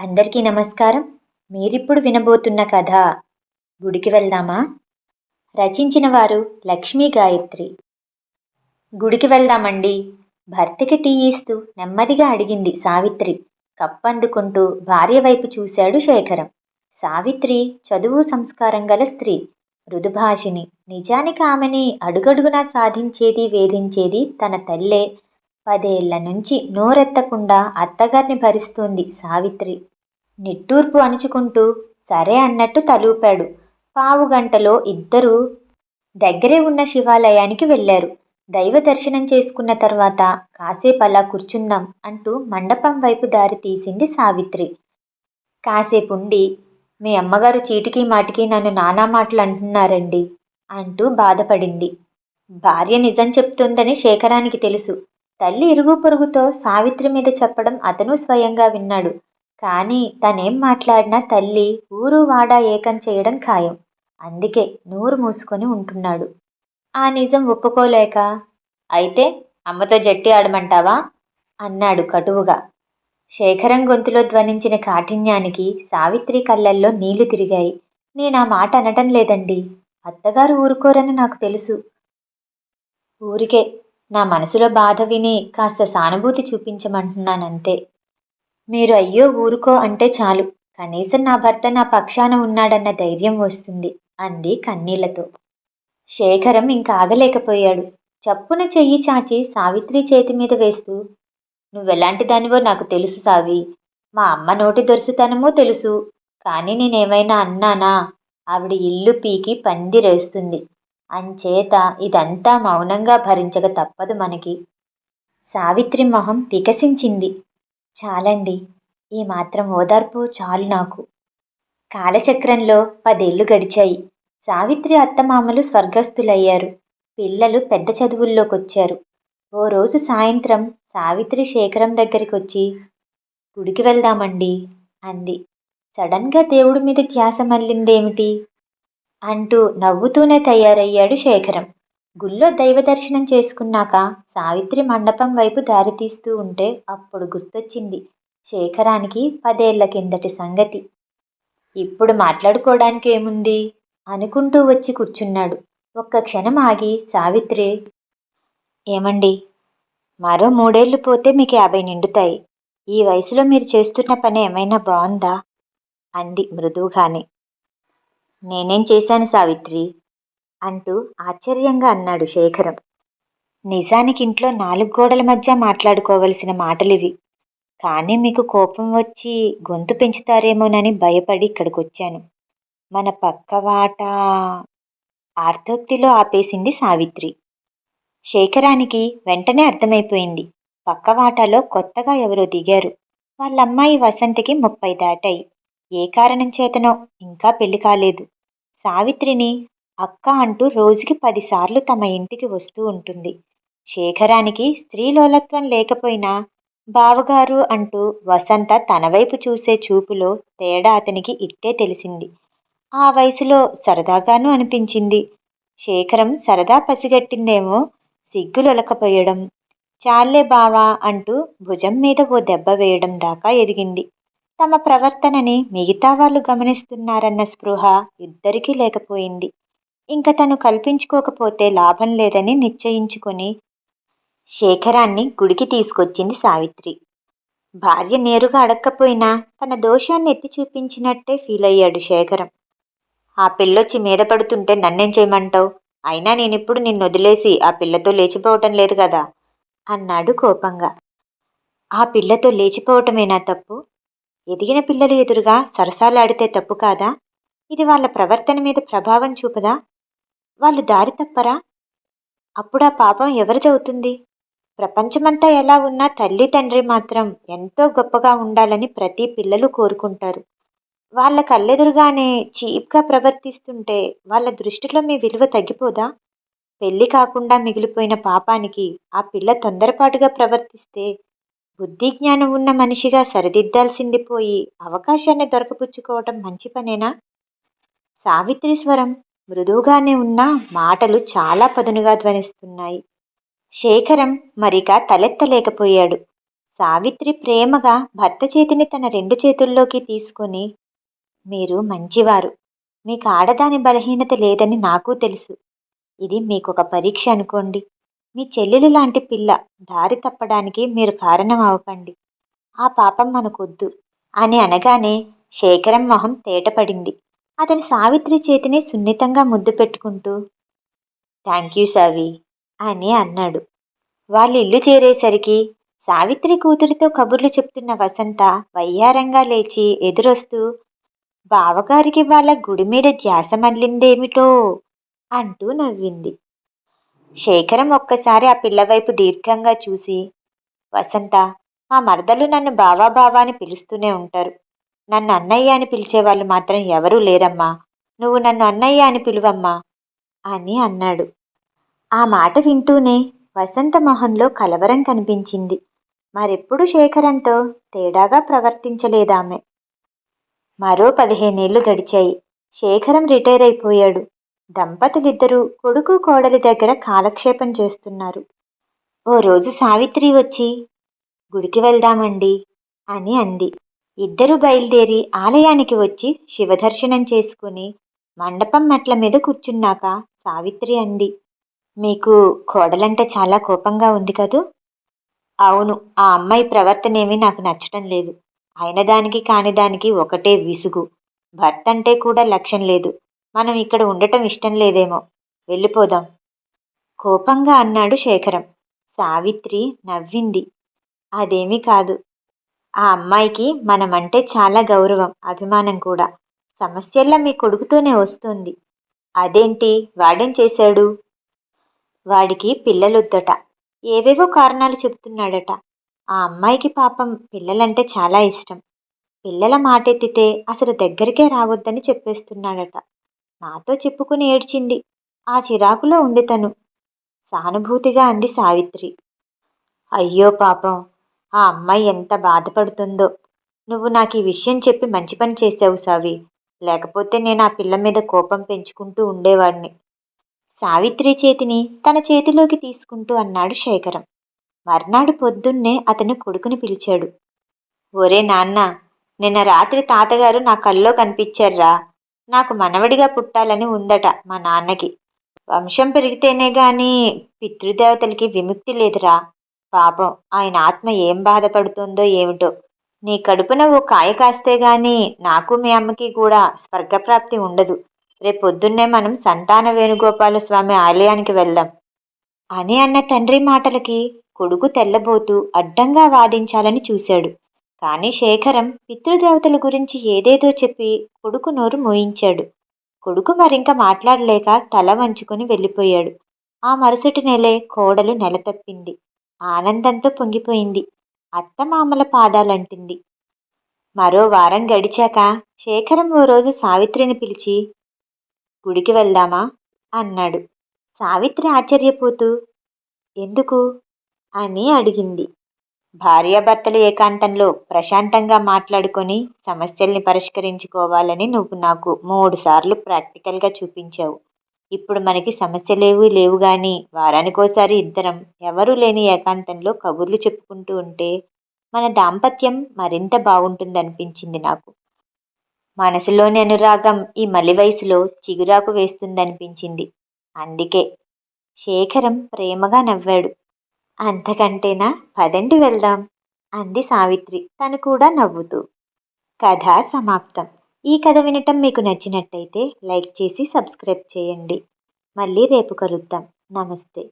అందరికీ నమస్కారం. మీరిప్పుడు వినబోతున్న కథ గుడికి వెళ్దామా? రచించిన వారు లక్ష్మీ గాయత్రి. గుడికి వెళ్దామండి. భర్తకి టీ ఇస్తూ నెమ్మదిగా అడిగింది సావిత్రి. కప్పందుకుంటూ భార్య వైపు చూశాడు శేఖరం. సావిత్రి చదువు సంస్కారం గల స్త్రీ. మృదుభాషిని నిజానికి ఆమెని అడుగడుగునా సాధించేది వేధించేది తన తల్లే. పదేళ్ళ నుంచి నోరెత్తకుండా అత్తగారిని భరిస్తోంది సావిత్రి. నిట్టూర్పు అణుచుకుంటూ సరే అన్నట్టు తలూపాడు. పావు గంటలో ఇద్దరూ దగ్గరే ఉన్న శివాలయానికి వెళ్ళారు. దైవ దర్శనం చేసుకున్న తర్వాత కాసేపు అలా కూర్చుందాం అంటూ మండపం వైపు దారి తీసింది సావిత్రి. కాసేపు ఉండి మీ అమ్మగారు చీటికి మాటికి నన్ను నానా మాటలు అంటున్నారండి అంటూ బాధపడింది. భార్య నిజం చెప్తుందని శేఖరానికి తెలుసు. తల్లి ఇరుగు పొరుగుతో సావిత్రి మీద చెప్పడం అతను స్వయంగా విన్నాడు. కానీ తనేం మాట్లాడినా తల్లి ఊరు వాడా ఏకం చేయడం ఖాయం. అందుకే నోరు మూసుకొని ఉంటున్నాడు. ఆ నిజం ఒప్పుకోలేక అయితే అమ్మతో జట్టి ఆడమంటావా? అన్నాడు కటువుగా. శేఖరం గొంతులో ధ్వనించిన కాఠిన్యానికి సావిత్రి కళ్ళల్లో నీళ్ళు తిరిగాయి. నేను ఆ మాట అనటం లేదండి. అత్తగారు ఊరుకోరని నాకు తెలుసు. ఊరికే నా మనసులో బాధ విని కాస్త సానుభూతి చూపించమంటున్నానంతే. మీరు అయ్యో ఊరుకో అంటే చాలు. కనీసం నా భర్త నా పక్షాన ఉన్నాడన్న ధైర్యం వస్తుంది అంది కన్నీళ్ళతో. శేఖరం ఇంకా ఆగలేకపోయాడు. చప్పున చెయ్యి చాచి సావిత్రి చేతి మీద వేస్తూ నువ్వెలాంటి దానివో నాకు తెలుసు సావి. మా అమ్మ నోటి దొరిసితనమో తెలుసు. కానీ నేనేమైనా అన్నానా ఆవిడ ఇల్లు పీకి పందిరేస్తుంది. అంచేత ఇదంతా మౌనంగా భరించక తప్పదు మనకి. సావిత్రి మొహం వికసించింది చాలండి ఈ మాత్రం ఓదార్పు చాలు నాకు. కాలచక్రంలో పదేళ్ళు గడిచాయి. సావిత్రి అత్తమామలు స్వర్గస్థులయ్యారు. పిల్లలు పెద్ద చదువుల్లోకొచ్చారు. ఓ రోజు సాయంత్రం సావిత్రి శేఖరం దగ్గరికి వచ్చి గుడికి వెళ్దామండి అంది. సడన్గా దేవుడి మీద ధ్యాస మళ్ళిందేమిటి? అంటూ నవ్వుతూనే తయారయ్యాడు శేఖరం. గుళ్ళో దైవ దర్శనం చేసుకున్నాక సావిత్రి మండపం వైపు దారితీస్తూ ఉంటే అప్పుడు గుర్తొచ్చింది శేఖరానికి పదేళ్ళ కిందటి సంగతి. ఇప్పుడు మాట్లాడుకోవడానికి ఏముంది? అనుకుంటూ వచ్చి కూర్చున్నాడు. ఒక్క క్షణం ఆగి సావిత్రి ఏమండి? మరో మూడేళ్ళు పోతే మీకు యాభై నిండుతాయి. ఈ వయసులో మీరు చేస్తున్న పని ఏమైనా బాగుందా? అంది మృదువుగానే. నేనేం చేశాను సావిత్రి? అంటూ ఆశ్చర్యంగా అన్నాడు శేఖరం. నిజానికి ఇంట్లో నాలుగు గోడల మధ్య మాట్లాడుకోవలసిన మాటలివి. కానీ మీకు కోపం వచ్చి గొంతు పెంచుతారేమోనని భయపడి ఇక్కడికి వచ్చాను మన పక్కవాట ఆర్తోక్తిలో ఆపేసింది సావిత్రి. శేఖరానికి వెంటనే అర్థమైపోయింది. పక్కవాటలో కొత్తగా ఎవరో దిగారు. వాళ్ళమ్మాయి వసంతికి ముప్పై దాటాయి. ఏ కారణం చేతనో ఇంకా పెళ్ళి కాలేదు. సావిత్రిని అక్క అంటూ రోజుకి పదిసార్లు తమ ఇంటికి వస్తూ ఉంటుంది. శేఖరానికి స్త్రీలోలత్వం లేకపోయినా బావగారు అంటూ వసంత తన వైపు చూసే చూపులో తేడా అతనికి ఇట్టే తెలిసింది. ఆ వయసులో సరదాగాను అనిపించింది. శేఖరం సరదా పసిగట్టిందేమో సిగ్గులొలకపోయడం చాలే బావా అంటూ భుజం మీద ఓ దెబ్బ వేయడం దాకా ఎదిగింది. తమ ప్రవర్తనని మిగతా వాళ్ళు గమనిస్తున్నారన్న స్పృహ ఇద్దరికీ లేకపోయింది. ఇంక తను కల్పించుకోకపోతే లాభం లేదని నిశ్చయించుకొని శేఖరాన్ని గుడికి తీసుకొచ్చింది సావిత్రి. భార్య నేరుగా అడక్కపోయినా తన దోషాన్ని ఎత్తి చూపించినట్టే ఫీల్ అయ్యాడు శేఖరం. ఆ పిల్లొచ్చి మీద పడుతుంటే నన్నేం చేయమంటావు? అయినా నేనిప్పుడు నిన్ను వదిలేసి ఆ పిల్లతో లేచిపోవటం లేదు కదా? అన్నాడు కోపంగా. ఆ పిల్లతో లేచిపోవటమేనా తప్పు? ఎదిగిన పిల్లలు ఎదురుగా సరసాలాడితే తప్పు కాదా? ఇది వాళ్ళ ప్రవర్తన మీద ప్రభావం చూపదా? వాళ్ళు దారి తప్పరా? అప్పుడా పాపం ఎవరిదవుతుంది ప్రపంచమంతా ఎలా ఉన్నా తల్లి తండ్రి మాత్రం ఎంతో గొప్పగా ఉండాలని ప్రతి పిల్లలు కోరుకుంటారు. వాళ్ళ కళ్ళెదురుగానే చీప్గా ప్రవర్తిస్తుంటే వాళ్ళ దృష్టిలో మీ విలువ తగ్గిపోదా? పెళ్ళి కాకుండా మిగిలిపోయిన పాపానికి ఆ పిల్ల తొందరపాటుగా ప్రవర్తిస్తే బుద్ధి జ్ఞానం ఉన్న మనిషిగా సరిదిద్దాల్సింది పోయి అవకాశాన్ని దొరకపుచ్చుకోవటం మంచి పనేనా? సావిత్రి స్వరం మృదువుగానే ఉన్న మాటలు చాలా పదునుగా ధ్వనిస్తున్నాయి. శేఖరం మరిక తలెత్తలేకపోయాడు. సావిత్రి ప్రేమగా భర్త చేతిని తన రెండు చేతుల్లోకి తీసుకొని మీరు మంచివారు. మీకు ఆడదాని బలహీనత లేదని నాకు తెలుసు. ఇది మీకొక పరీక్ష అనుకోండి. మీ చెల్లెలు లాంటి పిల్ల దారి తప్పడానికి మీరు కారణం అవ్వకండి. ఆ పాపం మనకొద్దు అని అనగానే శేఖరం మొహం తేటపడింది. అతని సావిత్రి చేతిని సున్నితంగా ముద్దు పెట్టుకుంటూ థ్యాంక్ యూ సావి అని అన్నాడు. వాళ్ళు ఇల్లు చేరేసరికి సావిత్రి కూతురితో కబుర్లు చెప్తున్న వసంత వయ్యారంగా లేచి ఎదురొస్తూ బావగారికి వాళ్ళ గుడి మీద ధ్యాస మళ్ళిందేమిటో? అంటూ నవ్వింది. శేఖరం ఒక్కసారి ఆ పిల్లవైపు దీర్ఘంగా చూసి వసంత మా మరదలు నన్ను బావా బావా అని పిలుస్తూనే ఉంటారు. నన్ను అన్నయ్య అని పిలిచేవాళ్ళు మాత్రం ఎవరూ లేరమ్మా. నువ్వు నన్ను అన్నయ్య అని పిలువమ్మా అని అన్నాడు. ఆ మాట వింటూనే వసంత మొహంలో కలవరం కనిపించింది. మరెప్పుడు శేఖరంతో తేడాగా ప్రవర్తించలేదామె? మరో పదిహేనేళ్ళు గడిచాయి. శేఖరం రిటైర్ అయిపోయాడు. దంపతులిద్దరూ కొడుకు కోడలి దగ్గర కాలక్షేపం చేస్తున్నారు. ఓ రోజు సావిత్రి వచ్చి గుడికి వెళ్దామండి అని అంది. ఇద్దరు బయలుదేరి ఆలయానికి వచ్చి శివదర్శనం చేసుకుని మండపం మెట్ల మీద కూర్చున్నాక సావిత్రి అంది మీకు కోడలంటే చాలా కోపంగా ఉంది కదూ? అవును ఆ అమ్మాయి ప్రవర్తనేమీ నాకు నచ్చటం లేదు. అయిన దానికి కాని దానికి ఒకటే విసుగు. భర్త అంటే కూడా లక్ష్యం లేదు. మనం ఇక్కడ ఉండటం ఇష్టం లేదేమో. వెళ్ళిపోదాం. కోపంగా అన్నాడు శేఖరం. సావిత్రి నవ్వింది. అదేమీ కాదు. ఆ అమ్మాయికి మనమంటే చాలా గౌరవం అభిమానం కూడా. సమస్యల్లో మీ కొడుకుతోనే వస్తుంది. అదేంటి? వాడేం చేశాడు? వాడికి పిల్లలొద్దట. ఏవేవో కారణాలు చెబుతున్నాడట ఆ అమ్మాయికి పాపం పిల్లలంటే చాలా ఇష్టం. పిల్లల మాటెత్తితే అసలు దగ్గరికే రావద్దని చెప్పేస్తున్నాడట. నాతో చెప్పుకుని ఏడ్చింది. ఆ చిరాకులో ఉంది తను. సానుభూతిగా అంది సావిత్రి. అయ్యో పాపం ఆ అమ్మాయి ఎంత బాధపడుతుందో. నువ్వు నాకు ఈ విషయం చెప్పి మంచి పని చేసావు సావి. లేకపోతే నేను ఆ పిల్ల మీద కోపం పెంచుకుంటూ ఉండేవాడిని. సావిత్రి చేతిని తన చేతిలోకి తీసుకుంటూ అన్నాడు శేఖరం. మర్నాడు పొద్దున్నే అతను కొడుకుని పిలిచాడు. ఒరే నాన్న నిన్న రాత్రి తాతగారు నా కల్లో కనిపించారా నాకు మనవడిగా పుట్టాలని ఉందట మా నాన్నకి. వంశం పెరిగితేనే గాని పితృదేవతలకి విముక్తి లేదురా. పాపం ఆయన ఆత్మ ఏం బాధపడుతుందో ఏమిటో. నీ కడుపున ఓ కాయ కాస్తే గాని నాకు మీ అమ్మకి కూడా స్వర్గప్రాప్తి ఉండదు. రేపొద్దున్నే మనం సంతాన వేణుగోపాల స్వామి ఆలయానికి వెళ్దాం. అని అన్న తండ్రి మాటలకి కొడుకు తెల్లబోతూ అడ్డంగా వాదించాలని చూశాడు. కానీ శేఖరం పితృదేవతల గురించి ఏదేదో చెప్పి కొడుకు నోరు మోయించాడు. కొడుకు మరింక మాట్లాడలేక తల వంచుకొని వెళ్ళిపోయాడు. ఆ మరుసటి నెలే కోడలు నెల తప్పింది ఆనందంతో పొంగిపోయింది. అత్తమామల పాదాలంటింది. మరో వారం గడిచాక శేఖరం ఓ రోజు సావిత్రిని పిలిచి గుడికి వెళ్దామా? అన్నాడు. సావిత్రి ఆశ్చర్యపోతూ ఎందుకు? అని అడిగింది. భార్యాభర్తలు ఏకాంతంలో ప్రశాంతంగా మాట్లాడుకొని సమస్యల్ని పరిష్కరించుకోవాలని నువ్వు నాకు మూడు సార్లు ప్రాక్టికల్గా చూపించావు. ఇప్పుడు మనకి సమస్యలేవి లేవు కానీ వారానికోసారి ఇద్దరం ఎవరూ లేని ఏకాంతంలో కబుర్లు చెప్పుకుంటూ ఉంటే మన దాంపత్యం మరింత బాగుంటుందనిపించింది నాకు. మనసులోని అనురాగం ఈ మలి వయసులో చిగురాకు వేస్తుందనిపించింది. అందుకే శేఖరం ప్రేమగా నవ్వాడు. అంతకంటేనా? పదండి వెళ్దాం అంది సావిత్రి. తను కూడా నవ్వుతూ. కథ సమాప్తం. ఈ కథ వినటం మీకు నచ్చినట్టయితే లైక్ చేసి సబ్స్క్రైబ్ చేయండి. మళ్ళీ రేపు కలుద్దాం. నమస్తే.